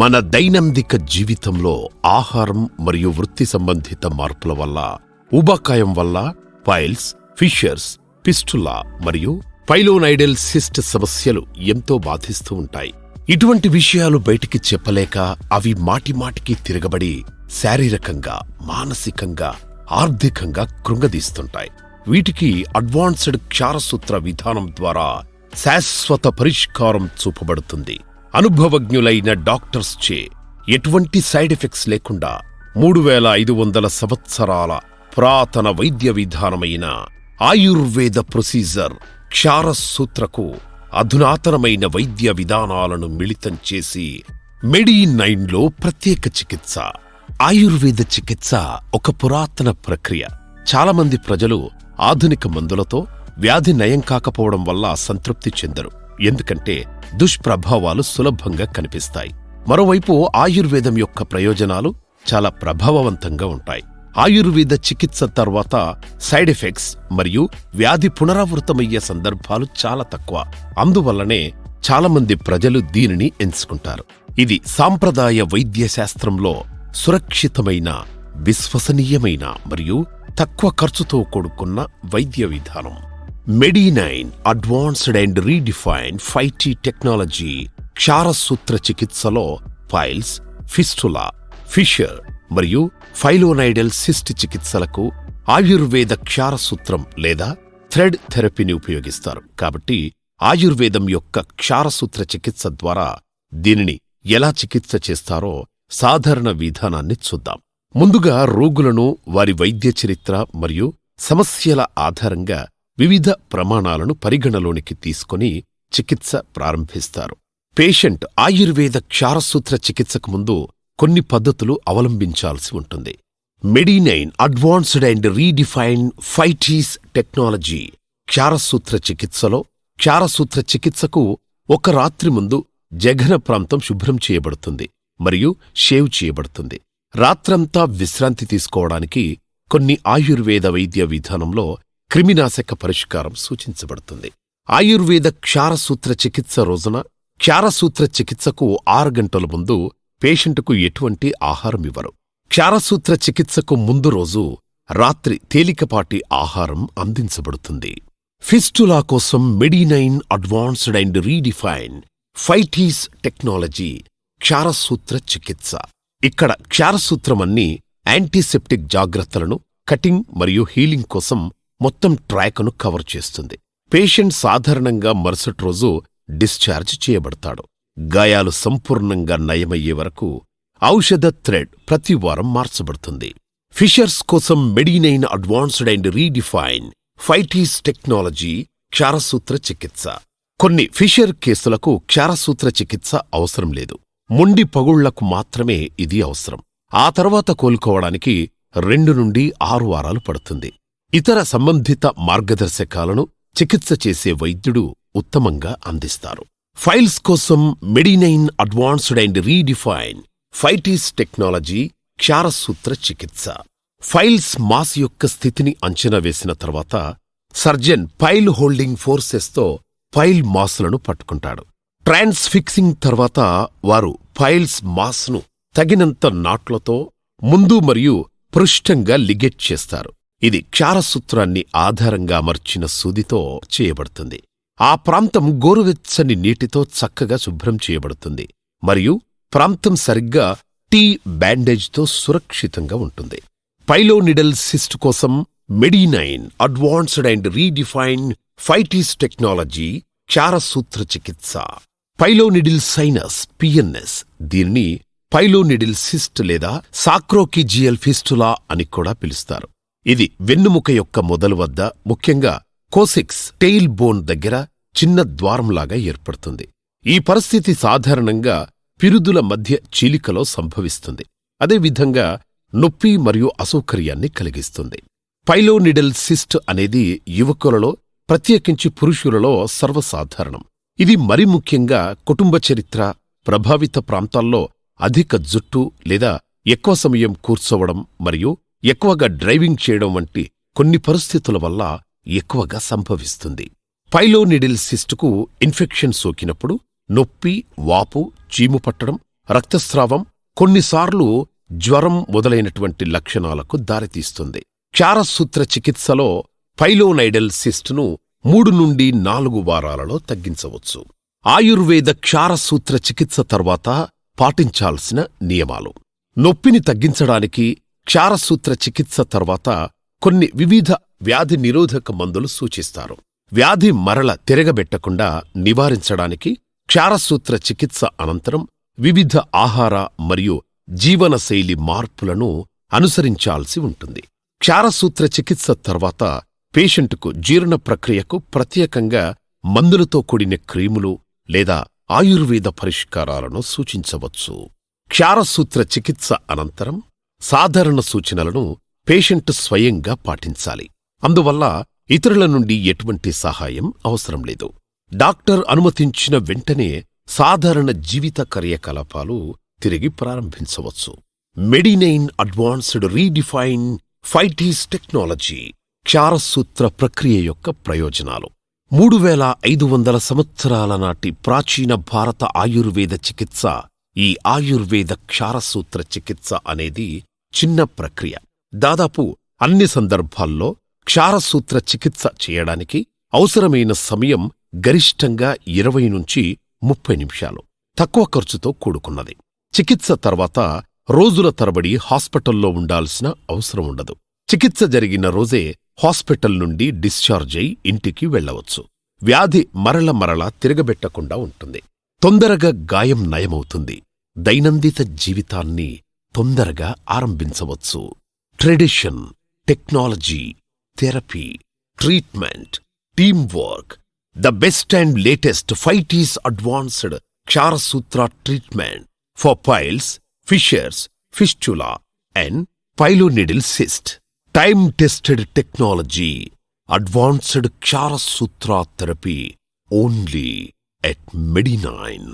మన దైనందిక జీవితంలో ఆహారం మరియు వృత్తి సంబంధిత మార్పుల వల్ల ఉబకాయం వల్ల పైల్స్ ఫిషర్స్ పిస్టులా మరియు పైలోనైడల్ సిస్ట్ సమస్యలు ఎంతో బాధిస్తూ ఉంటాయి. ఇటువంటి విషయాలు బయటికి చెప్పలేక అవి మాటిమాటికి తిరగబడి శారీరకంగా మానసికంగా ఆర్థికంగా కృంగదీస్తుంటాయి. వీటికి అడ్వాన్స్డ్ క్షారసూత్ర విధానం ద్వారా శాశ్వత పరిష్కారం చూపబడుతుంది. అనుభవజ్ఞులైన డాక్టర్స్ చే ఎటువంటి సైడ్ ఎఫెక్ట్స్ లేకుండా మూడు వేల ఐదు వందల సంవత్సరాల పురాతన వైద్య విధానమైన ఆయుర్వేద ప్రొసీజర్ క్షారసూత్రకు అధునాతనమైన వైద్య విధానాలను మిళితం చేసి మెడి నైన్లో ప్రత్యేక చికిత్స ఆయుర్వేద చికిత్స ఒక పురాతన ప్రక్రియ. చాలామంది ప్రజలు ఆధునిక మందులతో వ్యాధి నయం కాకపోవడం వల్ల సంతృప్తి చెందరు. ఎందుకంటే దుష్ప్రభావాలు సులభంగా కనిపిస్తాయి. మరోవైపు ఆయుర్వేదం యొక్క ప్రయోజనాలు చాలా ప్రభావవంతంగా ఉంటాయి. ఆయుర్వేద చికిత్స తర్వాత సైడ్ ఎఫెక్ట్స్ మరియు వ్యాధి పునరావృతమయ్యే సందర్భాలు చాలా తక్కువ. అందువల్లనే చాలామంది ప్రజలు దీనిని ఎంచుకుంటారు. ఇది సాంప్రదాయ వైద్య శాస్త్రంలో సురక్షితమైన విశ్వసనీయమైన మరియు తక్కువ ఖర్చుతో కూడుకున్న వైద్య విధానం. Medinine advanced and redefine fighty technology Ksharasutra చికిత్సలో ఫైల్స్ ఫిస్టులా ఫిషర్ మరియు ఫైలోనైడల్ సిస్ట్ చికిత్సలకు ఆయుర్వేద క్షారసూత్రం లేదా థ్రెడ్ థెరపీని ఉపయోగిస్తారు. కాబట్టి ఆయుర్వేదం యొక్క క్షారసూత్ర చికిత్స ద్వారా దీనిని ఎలా చికిత్స చేస్తారో సాధారణ విధానాన్ని చూద్దాం. ముందుగా రోగులను వారి వైద్య చరిత్ర మరియు సమస్యల ఆధారంగా వివిధ ప్రమాణాలను పరిగణలోనికి తీసుకొని చికిత్స ప్రారంభిస్తారు. పేషెంట్ ఆయుర్వేద క్షారసూత్ర చికిత్సకు ముందు కొన్ని పద్ధతులు అవలంబించాల్సి ఉంటుంది. Medinine advanced and redefine fighties technology Ksharasutra చికిత్సలో క్షారసూత్ర చికిత్సకు ఒక రాత్రి ముందు జఘన ప్రాంతం శుభ్రం చేయబడుతుంది మరియు షేవ్ చేయబడుతుంది. రాత్రంతా విశ్రాంతి తీసుకోవడానికి కొన్ని ఆయుర్వేద వైద్య విధానంలో క్రిమినాశక పరిష్కారం సూచించబడుతుంది. ఆయుర్వేద క్షారసూత్ర చికిత్స రోజున క్షారసూత్ర చికిత్సకు ఆరు గంటల ముందు పేషెంటుకు ఎటువంటి ఆహారం ఇవ్వరు. క్షారసూత్ర చికిత్సకు ముందు రోజు రాత్రి తేలికపాటి ఆహారం అందించబడుతుంది. ఫిస్టులా కోసం Medinine advanced and redefine fighties technology Ksharasutra చికిత్స. ఇక్కడ క్షారసూత్రమన్ని యాంటీసెప్టిక్ జాగ్రత్తలను కటింగ్ మరియు హీలింగ్ కోసం మొత్తం ట్రాక్ను కవర్ చేస్తుంది. పేషెంట్ సాధారణంగా మరుసటి రోజు డిశ్చార్జ్ చేయబడతాడు. గాయాలు సంపూర్ణంగా నయమయ్యే వరకు ఔషధ థ్రెడ్ ప్రతి వారం మార్చబడుతుంది. ఫిషర్స్ కోసం Medinine advanced and redefine fighties technology Ksharasutra చికిత్స. కొన్ని ఫిషర్ కేసులకు క్షారసూత్ర చికిత్స అవసరం లేదు. మొండి పగుళ్ళకు మాత్రమే ఇది అవసరం. ఆ తర్వాత కోలుకోవడానికి రెండు నుండి ఆరు వారాలు పడుతుంది. ఇతర సంబంధిత మార్గదర్శకాలను చికిత్స చేసే వైద్యుడు ఉత్తమంగా అందిస్తారు. ఫైల్స్ కోసం Medinine advanced and redefine ఫైటీస్ technology kshara sutra చికిత్స. ఫైల్స్ మాస్ యొక్క స్థితిని అంచనా వేసిన తర్వాత సర్జన్ పైల్ హోల్డింగ్ ఫోర్సెస్తో పైల్ మాస్లను పట్టుకుంటాడు. ట్రాన్స్ఫిక్సింగ్ తర్వాత వారు పైల్స్ మాస్ను తగినంత నాట్లతో ముందు మరియు పృష్టంగా లిగెట్ చేస్తారు. ఇది క్షారసూత్రాన్ని ఆధారంగా అమర్చిన సూదితో చేయబడుతుంది. ఆ ప్రాంతం గోరువెచ్చని నీటితో చక్కగా శుభ్రం చేయబడుతుంది. మరియు ప్రాంతం సరిగ్గా టీ బ్యాండేజ్తో సురక్షితంగా ఉంటుంది. పైలోనిడల్ సిస్ట్ కోసం Medinine advanced and redefine fighties technology Ksharasutra చికిత్స. పైలోనిడిల్ సైనస్ పిఎన్ఎస్ దీనిని పైలోనిడిల్ సిస్ట్ లేదా సాక్రోకిజియల్ ఫిస్టులా అని కూడా పిలుస్తారు. ఇది వెన్నుముక యొక్క మొదలు వద్ద ముఖ్యంగా కోసిక్స్ టెయిల్ బోన్ దగ్గర చిన్న ద్వారంలాగా ఏర్పడుతుంది. ఈ పరిస్థితి సాధారణంగా పిరుదుల మధ్య చీలికలో సంభవిస్తుంది. అదేవిధంగా నొప్పి మరియు అసౌకర్యాన్ని కలిగిస్తుంది. పైలోనిడల్ సిస్ట్ అనేది యువకులలో ప్రత్యేకించి పురుషులలో సర్వసాధారణం. ఇది మరి ముఖ్యంగా కుటుంబ చరిత్ర ప్రభావిత ప్రాంతాల్లో అధిక జుట్టు లేదా ఎక్కువ సమయం కూర్చోవడం మరియు ఎక్కువగా డ్రైవింగ్ చేయడం వంటి కొన్ని పరిస్థితుల వల్ల ఎక్కువగా సంభవిస్తుంది. పైలోనిడిల్ సిస్టుకు ఇన్ఫెక్షన్ సోకినప్పుడు నొప్పి వాపు చీము పట్టడం రక్తస్రావం కొన్నిసార్లు జ్వరం మొదలైనటువంటి లక్షణాలకు దారితీస్తుంది. క్షారసూత్ర చికిత్సలో పైలోనైడల్ సిస్ట్ను మూడు నుండి నాలుగు వారాలలో తగ్గించవచ్చు. ఆయుర్వేద క్షారసూత్ర చికిత్స తర్వాత పాటించాల్సిన నియమాలు. నొప్పిని తగ్గించడానికి క్షారసూత్ర చికిత్స తర్వాత కొన్ని వివిధ వ్యాధి నిరోధక మందులు సూచిస్తారు. వ్యాధి మరల తిరగబెట్టకుండా నివారించడానికి క్షారసూత్ర చికిత్స అనంతరం వివిధ ఆహార మరియు జీవనశైలి మార్పులను అనుసరించాల్సి ఉంటుంది. క్షారసూత్ర చికిత్స తర్వాత పేషెంటుకు జీర్ణ ప్రక్రియకు ప్రత్యేకంగా మందులతో కూడిన క్రీములు లేదా ఆయుర్వేద పరిష్కారాలను సూచించవచ్చు. క్షారసూత్ర చికిత్స అనంతరం సాధారణ సూచనలను పేషెంట్ స్వయంగా పాటించాలి. అందువల్ల ఇతరుల నుండి ఎటువంటి సహాయం అవసరం లేదు. డాక్టర్ అనుమతించిన వెంటనే సాధారణ జీవిత కార్యకలాపాలు తిరిగి ప్రారంభించవచ్చు. Medinine advanced redefine fighties technology Ksharasutra ప్రక్రియ యొక్క ప్రయోజనాలు. మూడు వేల ఐదు వందల సంవత్సరాల నాటి ప్రాచీన భారత ఆయుర్వేద చికిత్స ఈ ఆయుర్వేద క్షారసూత్ర చికిత్స అనేది చిన్న ప్రక్రియ. దాదాపు అన్ని సందర్భాల్లో క్షారసూత్ర చికిత్స చేయడానికి అవసరమైన సమయం గరిష్టంగా ఇరవై నుంచి ముప్పై నిమిషాలు. తక్కువ ఖర్చుతో కూడుకున్నది. చికిత్స తర్వాత రోజుల తరబడి హాస్పిటల్లో ఉండాల్సిన అవసరం ఉండదు. చికిత్స జరిగిన రోజే హాస్పిటల్ నుండి డిశ్చార్జ్ అయి ఇంటికి వెళ్ళవచ్చు. వ్యాధి మరల మరల తిరగబెట్టకుండా ఉంటుంది. తొందరగా గాయం నయమవుతుంది. దైనందిత జీవితాన్ని తొందరగా ఆరంభించవచ్చు. Tradition technology therapy treatment team work the best and latest fighties advanced Ksharasutra treatment for piles fissures fistula and pilonidal cyst time tested technology advanced Ksharasutra therapy only at Medinine